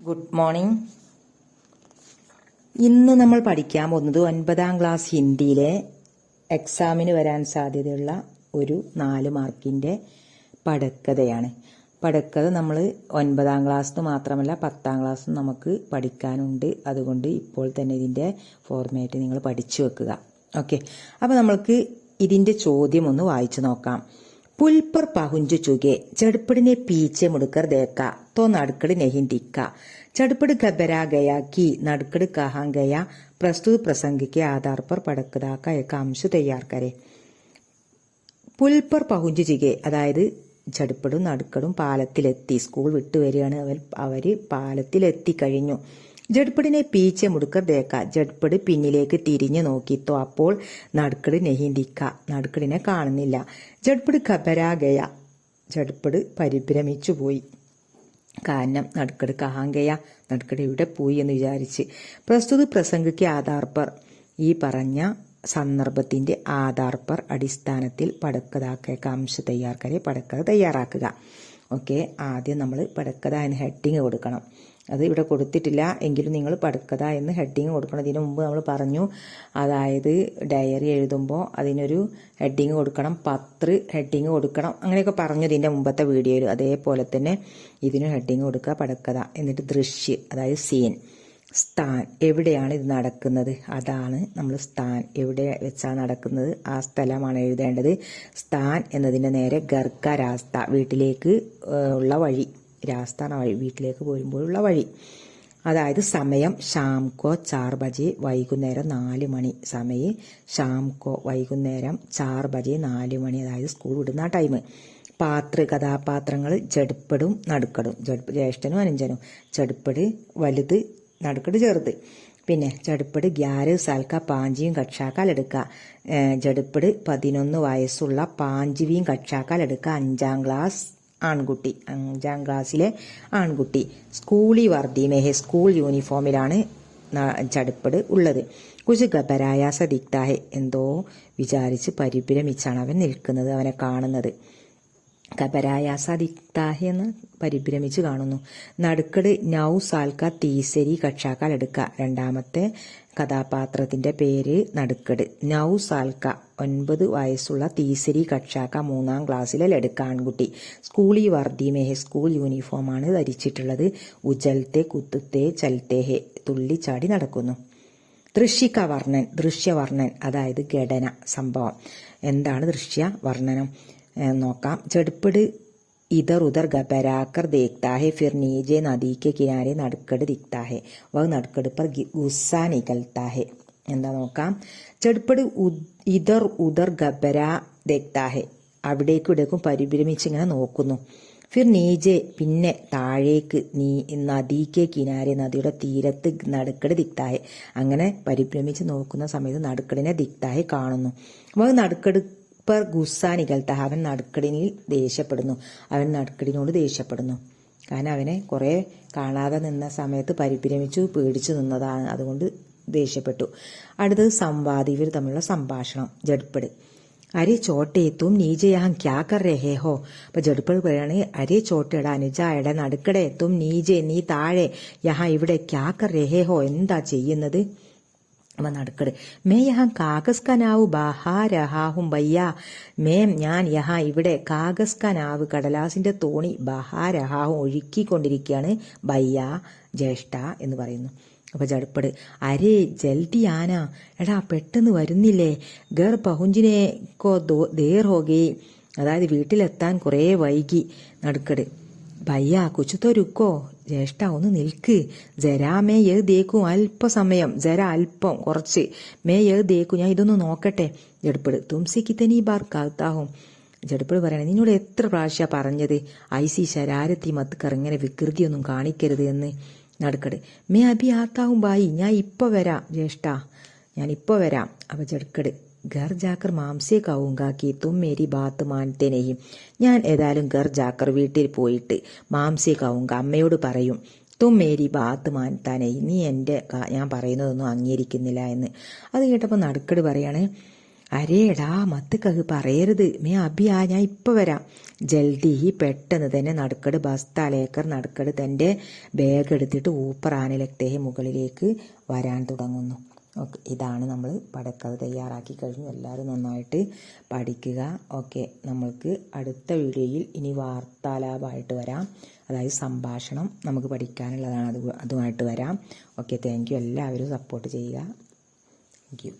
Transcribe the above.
Good morning ഇന്ന് നമ്മൾ പഠിക്കാൻ പോകുന്നത് ഒൻപതാം ക്ലാസ് ഹിന്ദിയിലെ എക്സാമിന് വരാൻ സാധ്യതയുള്ള ഒരു നാല് മാർക്കിന്റെ പടക്കഥയാണ് പടക്കഥ നമ്മൾ ഒൻപതാം ക്ലാസ്സിന് മാത്രമല്ല പത്താം ക്ലാസ്സും നമുക്ക് പഠിക്കാനുണ്ട്. അതുകൊണ്ട് ഇപ്പോൾ തന്നെ ഇതിന്റെ ഫോർമാറ്റ് നിങ്ങൾ പഠിച്ചു വെക്കുക. ഓക്കെ അപ്പോൾ നമ്മൾക്ക് ഇതിന്റെ ചോദ്യം ഒന്ന് വായിച്ചു നോക്കാം. പുൽപ്പർ പഹുഞ്ചു ചുകെ ചടുപ്പടിനെ പീച്ചെ മുടുക്കർ ദേക്ക തോ നടുക്കട് നെഹിന്തിക്ക ചടുപ്പട് ഗബരാ ഗയ കി നടുക്കട് കഹാൻ പ്രസ്തുത പ്രസംഗിക്ക് ആധാർപ്പർ പർ പടക്കതാക്ക ഏകാംശു തയ്യാർക്കരെ പുൽപ്പർ പഹുഞ്ചു ചുകെ അതായത് ചടുപ്പടും നടുക്കടും പാലത്തിലെത്തി സ്കൂൾ വിട്ടുവരികയാണ് അവർ അവർ പാലത്തിലെത്തി കഴിഞ്ഞു. ജഡ്പടിനെ പീച്ച മുടുക്ക ദേക്ക. ജഡ്പട് പിന്നിലേക്ക് തിരിഞ്ഞു നോക്കിത്തോ അപ്പോൾ നടുക്കട് നെഹിന്ദിക്ക നടുക്കടിനെ കാണുന്നില്ല. ജഡ്പട് ഖബരാഗയ. ജഡ്പട് പരിഭ്രമിച്ചു പോയി. കാരണം നടുക്കട് കഹാങ്കയ നടുക്കട് ഇവിടെ പോയി എന്ന് വിചാരിച്ച്. പ്രസ്തുത പ്രസംഗിക്ക് ആധാർപ്പർ. പർ ഈ പറഞ്ഞ സന്ദർഭത്തിന്റെ ആധാർപ്പർ പർ അടിസ്ഥാനത്തിൽ പടക്കഥാക്ക അംശ തയ്യാർക്കാരെ പടക്കഥ തയ്യാറാക്കുക. ഓക്കെ. ആദ്യം നമ്മൾ പടക്കഥ അതിന് ഹെഡിങ് കൊടുക്കണം. അത് ഇവിടെ കൊടുത്തിട്ടില്ല. എങ്കിലും നിങ്ങൾ പടക്കഥ എന്ന് ഹെഡിങ് കൊടുക്കണം. ഇതിനു മുമ്പ് നമ്മൾ പറഞ്ഞു അതായത് ഡയറി എഴുതുമ്പോൾ അതിനൊരു ഹെഡിങ് കൊടുക്കണം പത്ര ഹെഡിങ് കൊടുക്കണം. അങ്ങനെയൊക്കെ പറഞ്ഞു ഇതിന്റെ മുമ്പത്തെ വീഡിയോയിൽ അതേപോലെ തന്നെ ഇതിന് ഹെഡിങ് കൊടുക്കുക പടക്കഥ എന്നിട്ട് ദൃശ്യ അതായത് സീൻ സ്ഥാൻ എവിടെയാണ് ഇത് നടക്കുന്നത്? അതാണ് നമ്മൾ സ്ഥാൻ എവിടെ വെച്ചാണ് നടക്കുന്നത്? ആ സ്ഥലമാണ് എഴുതേണ്ടത്. സ്ഥാൻ എന്നതിന്റെ നേരെ ഗർഗ രാസ്ത വീട്ടിലേക്ക് ഉള്ള വഴി. എന്ന വഴി വീട്ടിലേക്ക് പോരുമ്പോഴുള്ള വഴി. അതായത് സമയം ഷാംകോ ചാർ ബജെ വൈകുന്നേരം നാല് മണി. സമയം ഷാംകോ വൈകുന്നേരം ചാർ ബജെ നാല് മണി. അതായത് സ്കൂൾ വിടുന്ന ടൈം പാത്ര കഥാപാത്രങ്ങൾ ചെടുപ്പടും നടുക്കടും. ചെടുപ്പ് ജ്യേഷ്ഠനും അനുജനും. ചെടുപ്പട് വലുത് നടുക്കട് ചെറുത്. പിന്നെ ചെടുപ്പട് ഗ്യാര് സൽക്ക പാഞ്ചിയും കക്ഷാക്കാൽ എടുക്കുക. ജടുപ്പട് പതിനൊന്ന് വയസ്സുള്ള പാഞ്ചിവിയും കക്ഷാക്കാൽ എടുക്കുക. അഞ്ചാം ക്ലാസ് ആൺകുട്ടി അഞ്ചാം ക്ലാസ്സിലെ ആൺകുട്ടി. സ്കൂളി വർദ്ധി മെഹെ സ്കൂൾ യൂണിഫോമിലാണ് ചടുപ്പട് ഉള്ളത്. കുശ് ഗബരായാസ ദിക്താഹെ എന്തോ വിചാരിച്ച് പരിഭ്രമിച്ചാണ് അവൻ നിൽക്കുന്നത് അവനെ കാണുന്നത്. കബരായാസാദിക്താഹി എന്ന് പരിഭ്രമിച്ചു കാണുന്നു. നടുക്കട് നൌ സാൽക്ക തീസരി കക്ഷാക്കാൽ എടുക്ക. രണ്ടാമത്തെ കഥാപാത്രത്തിന്റെ പേര് നടുക്കട്. നൌ സാൽക്ക ഒൻപത് വയസ്സുള്ള തീസരി കക്ഷാക്ക മൂന്നാം ക്ലാസ്സിലെ ലടുക്ക ആൺകുട്ടി. സ്കൂളി വർദ്ധീമേഹെ സ്കൂൾ യൂണിഫോമാണ് ധരിച്ചിട്ടുള്ളത്. ഉജൽത്തെ കുത്തുത്തെ ചൽത്തേഹെ തുള്ളിച്ചാടി നടക്കുന്നു. ദൃശ്യിക വർണൻ ദൃശ്യവർണൻ അതായത് ഘടന സംഭവം. എന്താണ് ദൃശ്യ വർണനം നോക്കാം. ചെടുപ്പിട് ഇതർ ഉദർ ഗബരാക്കർ ദേഖ്താ ഹെ ഫിർ നീജെ നദിക്ക് കിനാരെ നടുക്കട് ദിക്താഹെ. വ നടുക്കട് पर ഗുസ്സ നികൽത്താ ഹെ എന്താ നോക്കാം? ചെടുപ്പട് ഇതർ ഉദർ ഗബര ദേഖ്താ ഹെ അവിടേക്കും ഇവിടേക്കും പരിഭ്രമിച്ച് ഇങ്ങനെ നോക്കുന്നു. ഫിർ നീജെ പിന്നെ താഴേക്ക് നീ നദിക്ക് കിനാരെ നദിയുടെ തീരത്ത് നടുക്കട് ദിക്താഹെ. അങ്ങനെ പരിഭ്രമിച്ച് നോക്കുന്ന സമയത്ത് നടുക്കടിനെ ദിക്താഹെ കാണുന്നു. അപ്പോൾ നടുക്കട് ഗുസാനികൾ നികൽത്താഹ അവൻ നടുക്കടിനിൽ ദേഷ്യപ്പെടുന്നു. അവൻ നടുക്കടിനോട് ദേഷ്യപ്പെടുന്നു. കാരണം അവനെ കുറെ കാണാതെ നിന്ന സമയത്ത് പരിഭ്രമിച്ചു പേടിച്ചു നിന്നതാണ്. അതുകൊണ്ട് ദേഷ്യപ്പെട്ടു. അടുത്തത് സംവാദി. ഇവർ തമ്മിലുള്ള സംഭാഷണം. ജഡ്പട്. അരെ ചോട്ടേത്തും തും നീജെ യഹാം ക്യാ കർ രഹേ ഹോ? അപ്പൊ ജഡ്പൾ പറയാണ് അരെ ചോട്ടയുടെ അനുജായുടെ നടുക്കടെ തും നീജെ നീ താഴെ യഹാ ഇവിടെ ക്യാ കർ രഹേ ഹോ? എന്താ ചെയ്യുന്നത്? അപ്പൊ നടക്കട് മേ യഹാം കാഗസ് കനാവ് ബഹാ രഹാഹും ബയ്യ മേം ഞാൻ യഹ ഇവിടെ കാഗസ് കനാവ് കടലാസിന്റെ തോണി ബഹാ രഹാഹും ഒഴുക്കിക്കൊണ്ടിരിക്കുകയാണ് ബയ്യ ജ്യേഷ്ഠ എന്ന് പറയുന്നു. അപ്പൊ ജടുപ്പട് അരേ ജൽദി ആന എടാ പെട്ടെന്ന് വരുന്നില്ലേ? ഗർ പഹുഞ്ചിനെ കോ ദേർ ഹോകേ അതായത് വീട്ടിലെത്താൻ കുറേ വൈകി. നടുക്കട്. ഭയ്യ കുച്ചുത്തോ രുക്കോ? ജ്യേഷ്ഠ ഒന്ന് നിൽക്ക്. ജരാ മേ ഏത് തേക്കും അല്പസമയം. ജര അല്പം കുറച്ച്. മേ ഏത് തേക്കും ഞാൻ ഇതൊന്ന് നോക്കട്ടെ. ജഡ്പട് തുംസിക്ക് തനി ബാർ കാത്താഹും ജഡ്പട് പറയണേ നിന്നോട് എത്ര പ്രാവശ്യ പറഞ്ഞത്? ഐസി ശരാരത്തി മത്തുക്കർ ഇങ്ങനെ വികൃതിയൊന്നും കാണിക്കരുത് എന്ന്. നടുക്കട് മേ അഭി ആത്താവും ബായി ഞാൻ ഇപ്പൊ വരാം ജ്യേഷ്ഠ. ഞാൻ ഇപ്പൊ വരാം. അപ്പൊ ജടുക്കട് ഘർ ജാക്കർ മാംസേ कि തും മേരി ബാത്ത് मानते नहीं ഞാൻ ഏതായാലും ഘർ ജാക്കർ വീട്ടിൽ പോയിട്ട് മാംസേ കവുങ്ക അമ്മയോട് പറയും തും മേരി ബാത്ത് മാനത്താനേ നീ എന്റെ ഞാൻ പറയുന്നതൊന്നും അംഗീകരിക്കുന്നില്ല എന്ന്. അത് കേട്ടപ്പോൾ നടുക്കട് പറയാണ് അരേടാ മത്തക്കഹ് പറയരുത്. മേ അഭിയാ ഞാൻ ഇപ്പൊ വരാം. ജൽദി പെട്ടെന്ന് തന്നെ നടുക്കട് ബസ് തലേക്കർ നടുക്കട് തന്റെ ബാഗ് എടുത്തിട്ട് ഊപ്പർ ആനലക്തേഹ മുകളിലേക്ക് വരാൻ തുടങ്ങുന്നു. ഓക്കെ ഇതാണ് നമ്മൾ പടക്കത് തയ്യാറാക്കി കഴിഞ്ഞു. എല്ലാവരും നന്നായിട്ട് പഠിക്കുക. ഓക്കെ നമ്മൾക്ക് അടുത്ത വീഡിയോയിൽ ഇനി വാർത്താലാപമായിട്ട് വരാം. അതായത് സംഭാഷണം നമുക്ക് പഠിക്കാനുള്ളതാണ്. അത് അതുമായിട്ട് വരാം. ഓക്കെ താങ്ക് യു എല്ലാവരും സപ്പോർട്ട് ചെയ്യുക. Thank you